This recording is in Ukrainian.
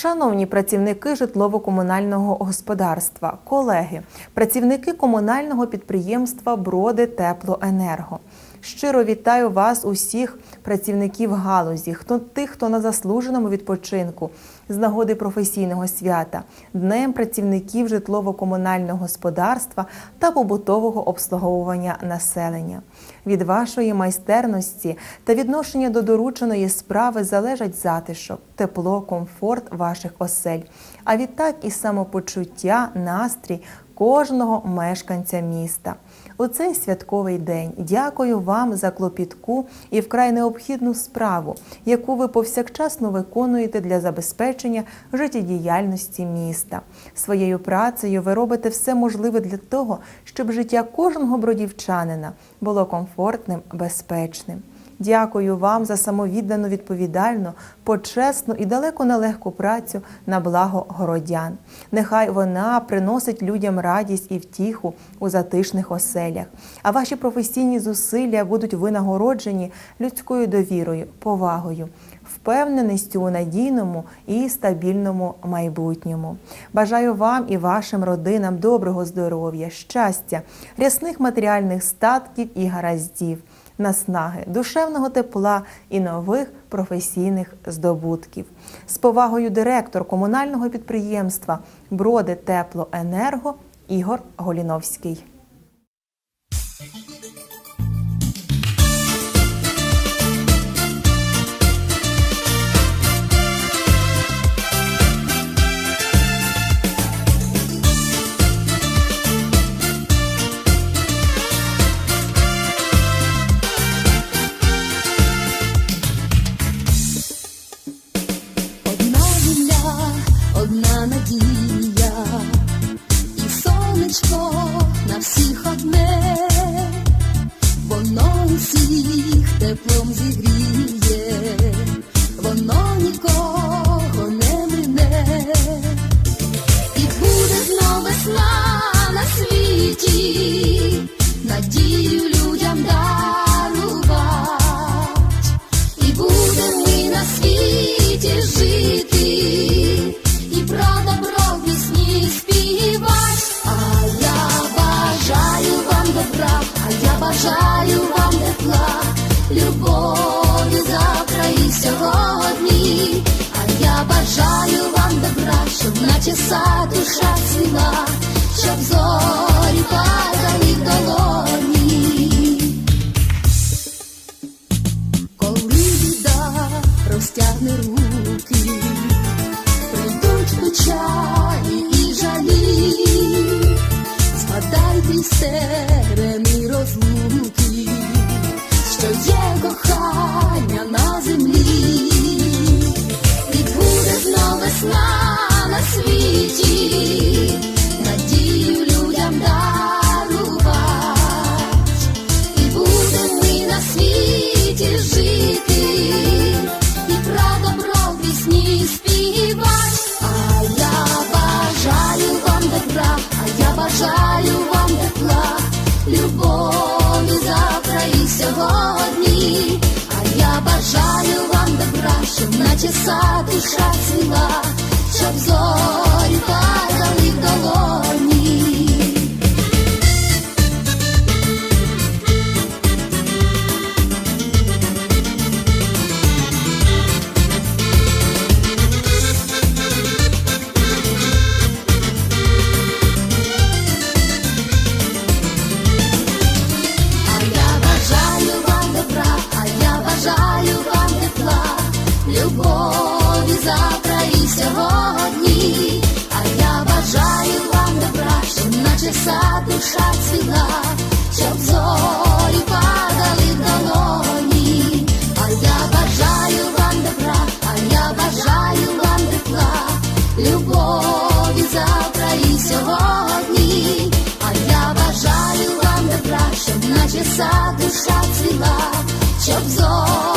Шановні працівники житлово-комунального господарства, колеги, працівники комунального підприємства Броди Теплоенерго. Щиро вітаю вас, усіх працівників галузі, хто тих, хто на заслуженому відпочинку з нагоди професійного свята, днем працівників житлово-комунального господарства та побутового обслуговування населення. Від вашої майстерності та відношення до дорученої справи залежать затишок, тепло, комфорт ваших осель, а відтак і самопочуття, настрій кожного мешканця міста. У цей святковий день дякую вам за клопітку і вкрай необхідну справу, яку ви повсякчасно виконуєте для забезпечення життєдіяльності міста. Своєю працею ви робите все можливе для того, щоб життя кожного бродівчанина було комфортним, безпечним. Дякую вам за самовіддану, відповідальну, почесну і далеко не легку працю на благо городян. Нехай вона приносить людям радість і втіху у затишних оселях, а ваші професійні зусилля будуть винагороджені людською довірою, повагою, впевненістю у надійному і стабільному майбутньому. Бажаю вам і вашим родинам доброго здоров'я, щастя, рясних матеріальних статків і гараздів наснаги, душевного тепла і нових професійних здобутків. З повагою директор комунального підприємства Броди Теплоенерго Ігор Голіновський. Щоб душа ціна, щоб зорі падали в долоні. Коли біда розтягне руки, прийдуть печалі і жалі, згадайте й душа цвіла, серця душа ціла, щоб зорі падали в долоні, а я бажаю вам добра, а я бажаю вам тепла, любові завтра і сьогодні, а я бажаю вам добра, щоб наче душа ціла, щоб зорі